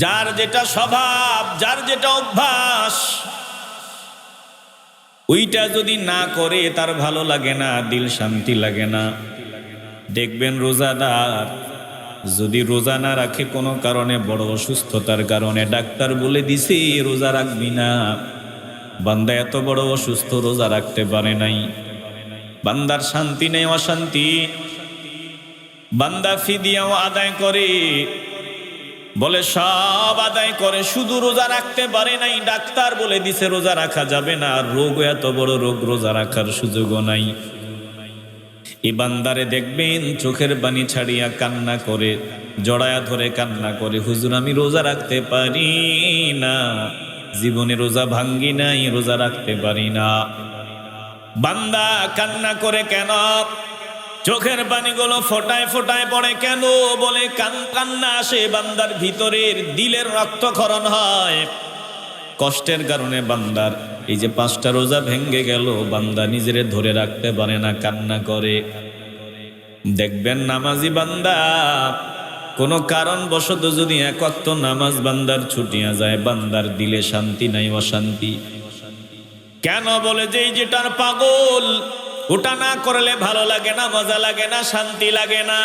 যার যেটা স্বভাব, যার যেটা অভ্যাস, ওইটা যদি না করে তার ভালো লাগে না, দিল শান্তি লাগে না। দেখবেন রোজাদার, যদি রোজা না রাখে কোনো কারণে, বড় অসুস্থতার কারণে, ডাক্তার বলে দিছে, রোজা রাখবি না। বান্দা এত বড় অসুস্থ, রোজা রাখতে পারে নাই। বান্দার শান্তি নেই, অশান্তি। বান্দা ফিদিয়াও আদায় করে। বলে, সব আদায় করে, শুধু রোজা রাখতে পারে নাই। ডাক্তার বলে দিছে, রোজা রাখা যাবে না, আর রোগ, এত বড় রোগ, রোজা রাখার সুযোগও নাই। এই বান্দারে দেখবেন, চোখের পানি ছাড়িয়া কান্না করে, জড়ায়া ধরে কান্না করে, হুজুর, আমি রোজা রাখতে পারি না। জীবনে রোজা ভাঙ্গি নাই, রোজা রাখতে পারি না। বান্দা কান্না করে কেন? চোখের পানিগুলো ফোটায় ফোটায় পড়ে কেন বলে কান কান্না আসে বান্দার ভিতরের দিলের রক্তক্ষরণ হয়। কষ্টের কারণে বান্দার এই যে পাঁচটা রোজা ভেঙ্গে গেল, বান্দা নিজেরে ধরে রাখতে পারে না, কান্না করে। দেখবেন নামাজি বান্দা, কোনো কারণ বশত যদি একত্র নামাজ বান্দার ছুটিয়া যায়, বান্দার দিলে শান্তি নাই, অশান্তি। কেন বলে যে যেটার পাগল? ওটা না করলে ভালো লাগে না মজা লাগে না শান্তি লাগে না।